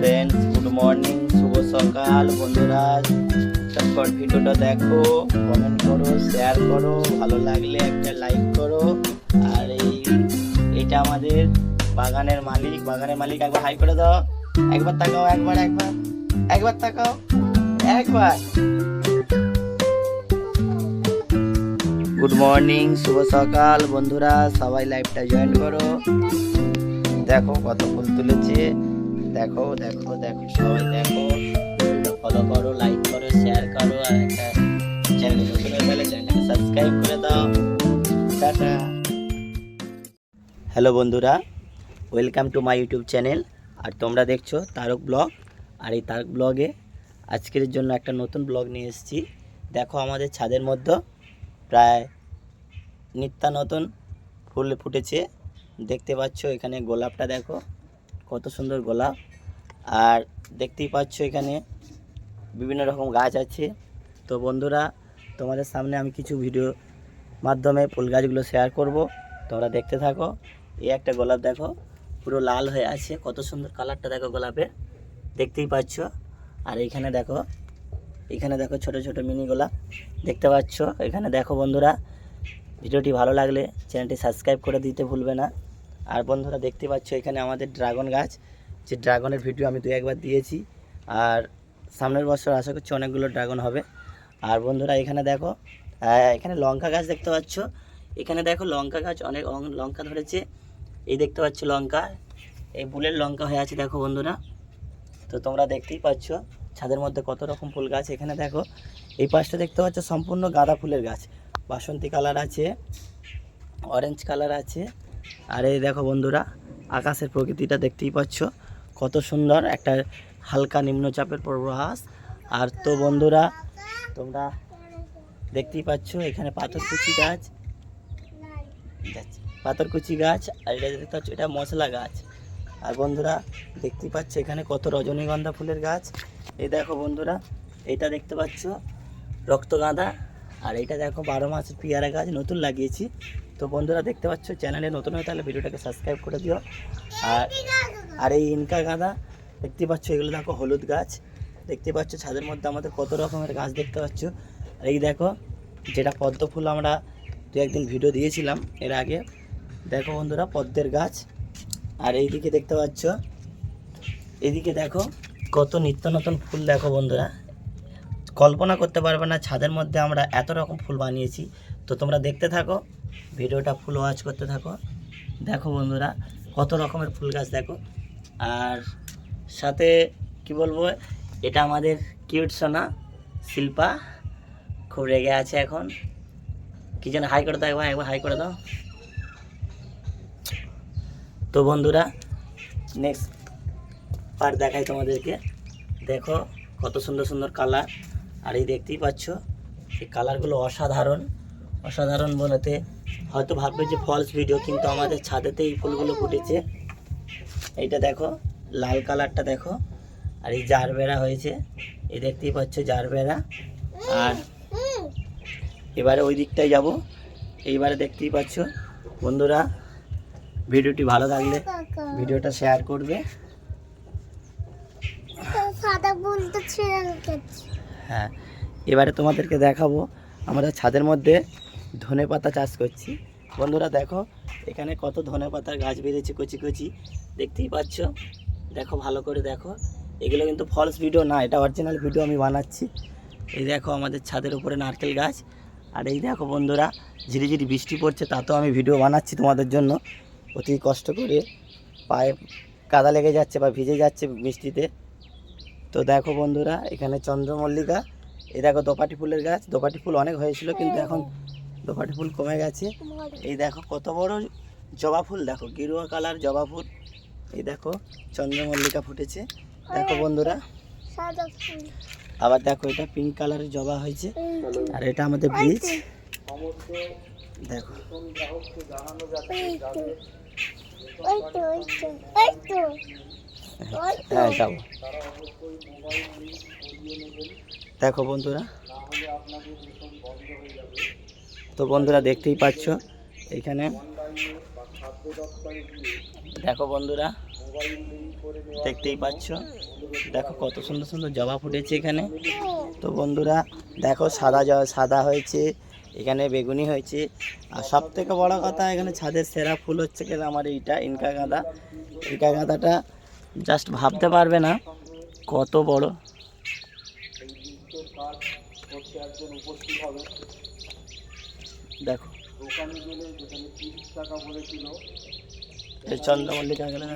Friends good morning শুভ সকাল, বন্ধুরা। তারপর ভিডিওটা দেখো কমেন্ট করো শেয়ার করো, ভালো লাগলে একটা লাইক করো। আর এই, এটা আমাদের বাগানের মালিক বাগানের মালিক একবার হাই করে দাও। একবার তাকাও, একবার একবার একবার তাকাও, একবার। গুড মর্নিং শুভ সকাল, বন্ধুরা, সবাই লাইভটা জয়েন করো। দেখো কত ফুল তুলেছে। দেখো দেখো দেখো, সবাই দেখো। ফলো করো লাইক করো শেয়ার করো, আর একটা চ্যানেল নতুন হয়ে গেলে চ্যানেলটাকে সাবস্ক্রাইব করে দাও। টাটা। হ্যালো বন্ধুরা welcome to my YouTube channel আর তোমরা দেখছ তারক ব্লগ। আর এই তারক ব্লগে আজকের জন্য একটা নতুন ব্লগ নিয়ে এসেছি। দেখো আমাদের ছাদের মধ্যে প্রায় নিত্য নতুন ফুল ফুটেছে। দেখতে পাচ্ছ এখানে গোলাপটা দেখো, কত সুন্দর গোলাপ। আর দেখতেই পাচ্ছ এখানে বিভিন্ন রকম গাছ আছে। তো বন্ধুরা, তোমাদের সামনে আমি কিছু ভিডিও মাধ্যমে ফুল গাছগুলো শেয়ার করব। তোমরা দেখতে থাকো। এই একটা গোলাপ দেখো, পুরো লাল হয়ে আছে। কত সুন্দর কালারটা দেখো গোলাপের। দেখতেই পাচ্ছ। আর এইখানে দেখো, এখানে দেখো ছোট ছোট মিনি গোলাপ। দেখতে পাচ্ছ? এখানে দেখো বন্ধুরা, ভিডিওটি ভালো লাগলে চ্যানেলটি সাবস্ক্রাইব করে দিতে ভুলবে না। আর বন্ধুরা, দেখতে পাচ্ছ এখানে আমাদের ড্রাগন গাছ। যে ড্রাগনের ভিডিও আমি দু একবার দিয়েছি, আর সামনের বছর আশা করছি অনেকগুলো ড্রাগন হবে। আর বন্ধুরা, এখানে দেখো এখানে লঙ্কা গাছ দেখতে পাচ্ছ। এখানে দেখো, লঙ্কা গাছ অনেক লঙ্কা ধরেছে। এই দেখতে পাচ্ছ লঙ্কা। এই বুলের লঙ্কা হয়ে আছে, দেখো বন্ধুরা। তো তোমরা দেখতেই পাচ্ছ ছাদের মধ্যে কত রকম ফুল গাছ। এখানে দেখো, এই পাশটা দেখতে পাচ্ছ সম্পূর্ণ গাঁদা ফুলের গাছ। বাসন্তী কালার আছে, অরেঞ্জ কালার আছে। আর এই দেখো বন্ধুরা, আকাশের প্রকৃতিটা দেখতেই পাচ্ছ। কত সুন্দর একটা হালকা নিম্নচাপের প্রবাস। আর তো বন্ধুরা, তোমরা দেখতেই পাচ্ছ, এখানে পাথরকুচি গাছ। পাথরকুচি গাছ, আর এটা দেখতে পাচ্ছ, এটা মশলা গাছ। আর বন্ধুরা, দেখতেই পাচ্ছ, এখানে কত রজনীগন্ধা ফুলের গাছ। এই দেখো বন্ধুরা, এটা দেখতে পাচ্ছ রক্তগাঁদা আর এটা দেখো, বারো মাসের পেয়ারা গাছ, নতুন লাগিয়েছি। তো বন্ধুরা, দেখতে পাচ্ছ, চ্যানেলে নতুন হয়ে তাহলে ভিডিওটাকে সাবস্ক্রাইব করে দিও। আর আর এই ইনকা গাঁদা, দেখতে পাচ্ছ, এগুলো দেখো হলুদ গাছ। দেখতে পাচ্ছ, ছাদের মধ্যে আমাদের কত রকমের গাছ দেখতে পাচ্ছ। আর এই দেখো, যেটা পদ্ম ফুল আমরা দু একদিন ভিডিও দিয়েছিলাম এর আগে। দেখো বন্ধুরা, পদ্মের গাছ। আর এইদিকে দেখতে পাচ্ছ এদিকে দেখো, কত নিত্য নতুন ফুল দেখো বন্ধুরা। কল্পনা করতে পারবে না, ছাদের মধ্যে আমরা এত রকম ফুল বানিয়েছি। তো তোমরা দেখতে থাকো, ভিডিওটা ফুল ওয়াচ করতে থাকো। দেখো বন্ধুরা, কত রকমের ফুল গাছ দেখো। আর সাথে, কি বলব, এটা আমাদের কিউট সোনা, শিল্পা। খুব রেগে আছে এখন। কি যেন হাই করে দাও একবার হাই করে দাও। তো বন্ধুরা নেক্সট পার্ট দেখাই তোমাদেরকে। দেখো কত সুন্দর সুন্দর কালার আর এই দেখতেই পাচ্ছ, এই কালারগুলো অসাধারণ। অসাধারণ বলতে হয়তো ভাববে যে ফলস ভিডিও কিন্তু আমাদের ছাদেতে এই ফুলগুলো ফুটেছে। এইটা দেখো লাল কালারটা দেখো আর এই জার বেড়া হয়েছে। এই দেখতেই পাচ্ছ জার বেড়া আর এবারে ওই দিকটায় যাব। এইবারে দেখতেই পাচ্ছ বন্ধুরা ভিডিওটি ভালো লাগলে ভিডিওটা শেয়ার করবে। হ্যাঁ এবারে তোমাদেরকে দেখাবো আমরা ছাদের মধ্যে ধনে পাতা চাষ করছি। বন্ধুরা দেখো, এখানে কত ধনে পাতার গাছ বেরিয়েছে কচি কচি। দেখতেই পাচ্ছ? দেখো, ভালো করে দেখো। এগুলো কিন্তু ফলস ভিডিও না, এটা অরিজিনাল ভিডিও আমি বানাচ্ছি। এই দেখো, আমাদের ছাদের উপরে নারকেল গাছ। আর এই দেখো বন্ধুরা ঝিরিঝিরি বৃষ্টি পড়ছে তাতেও আমি ভিডিও বানাচ্ছি তোমাদের জন্য। অতি কষ্ট করে পায়ে কাদা লেগে যাচ্ছে বা ভিজে যাচ্ছে বৃষ্টিতে তো দেখো বন্ধুরা, এখানে চন্দ্রমল্লিকা। এই দেখো দোপাটি ফুলের গাছ, দোপাটি ফুল অনেক হয়েছিল, কিন্তু এখন দোপাটি ফুল কমে গেছে। এই দেখো কত বড় জবা ফুল দেখো গেরুয়া কালার জবা ফুল। এই দেখো চন্দ্রমল্লিকা ফুটেছে। দেখো বন্ধুরা আবার দেখো এটা পিঙ্ক কালারের জবা হয়েছে। আর এটা আমাদের ব্রিজ দেখো। হ্যাঁ যাব। দেখো বন্ধুরা তো বন্ধুরা দেখতেই পাচ্ছ এখানে। দেখো বন্ধুরা, দেখতেই পাচ্ছ। দেখো কত সুন্দর সুন্দর জবা ফুটেছে এখানে। তো বন্ধুরা, দেখো সাদা সাদা হয়েছে, এখানে বেগুনি হয়েছে। আর সব থেকে বড় কথা, এখানে ছাদের সেরা ফুল হচ্ছে কি আমার এইটা, ইনকা গাঁদা। ইনকা গাঁদাটা জাস্ট ভাবতে পারবে না, কত বড়। দেখো। চন্দ্রমল্লিকা গুলো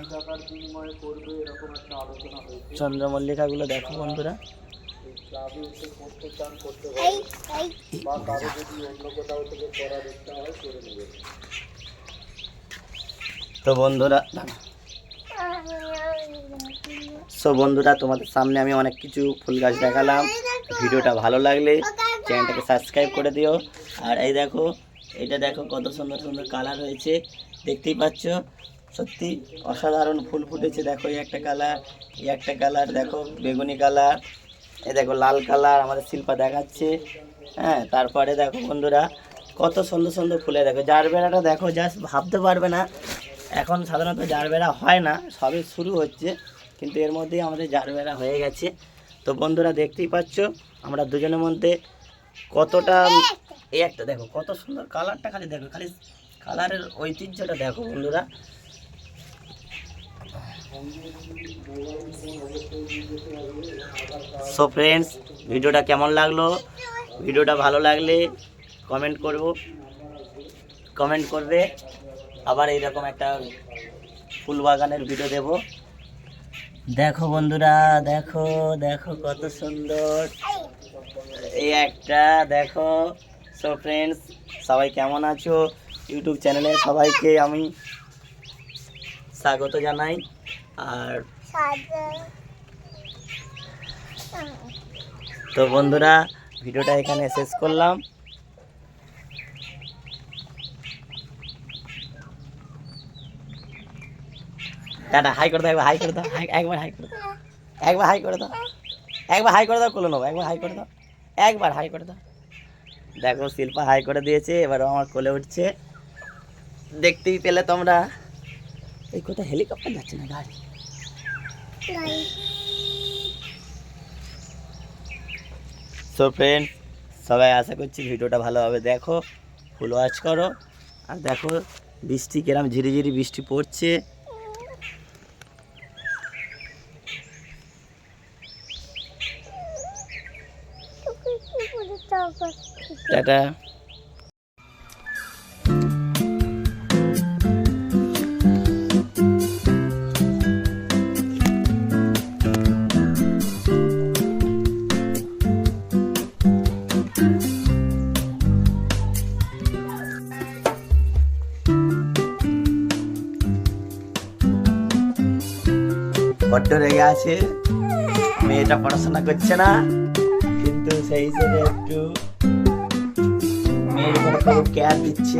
চন্দ্রমল্লিকাগুলো দেখো বন্ধুরা। তো বন্ধুরা সো বন্ধুরা তোমাদের সামনে আমি অনেক কিছু ফুল গাছ দেখালাম। ভিডিওটা ভালো লাগলে চ্যানেলটাকে সাবস্ক্রাইব করে দিও। আর এই দেখো, এটা দেখো কত সুন্দর সুন্দর কালার হয়েছে। দেখতেই পাচ্ছ? সত্যি অসাধারণ ফুল ফুটেছে। দেখো, এই একটা কালার এই একটা কালার দেখো, বেগুনি কালার এই দেখো, লাল কালার আমাদের শিল্পা দেখাচ্ছে। হ্যাঁ তারপরে দেখো বন্ধুরা, কত সুন্দর সুন্দর ফুলে দেখো। জার বেড়াটা দেখো জাস্ট ভাবতে পারবে না। এখন সাধারণত জার বেড়া হয় না সবে শুরু হচ্ছে, কিন্তু এর মধ্যেই আমাদের জার বেড়া হয়ে গেছে। তো বন্ধুরা, দেখতেই পাচ্ছ, আমরা দুজনের মধ্যে কতটা এই একটা দেখো, কত সুন্দর কালারটা খালি দেখো, খালি কালারের ঐতিহ্যটা দেখো বন্ধুরা। সো ফ্রেন্ডস ভিডিওটা কেমন লাগল? ভিডিওটা ভালো লাগলে কমেন্ট করব। কমেন্ট করবে, আবার এইরকম একটা ফুল বাগানের ভিডিও দেব। দেখো বন্ধুরা, দেখো দেখো কত সুন্দর। এই একটা, দেখো। সো ফ্রেন্ডস সবাই কেমন আছো? ইউটিউব চ্যানেলে সবাইকে আমি স্বাগত জানাই। আর তো বন্ধুরা, ভিডিওটা এখানে শেষ করলাম। টাটা, হাই করে দাও, একবার হাই করে দাও একবার হাই করে দাও, একবার হাই করে দাও, একবার হাই করে দাও কোলো নেব একবার হাই করে দাও, একবার হাই করে দাও। দেখো, শিল্পা হাই করে দিয়েছে, এবার আমার কোলে উঠছে। দেখতেই পেলে তোমরা। এই কোথায় হেলিকপ্টার যাচ্ছে না, গাড়ি? সো ফ্রেন্ড সবাই আশা করছি ভিডিওটা ভালোভাবে দেখো ফুল ওয়াচ করো। আর দেখো, বৃষ্টি কিরম ঝিরিঝিরি বৃষ্টি পড়ছে। টাটা। বড্ড রেগে আছে। মেয়েটা পড়াশোনা করছে না। কিন্তু সেই হিসেবে একটু কেয়ার দিচ্ছে।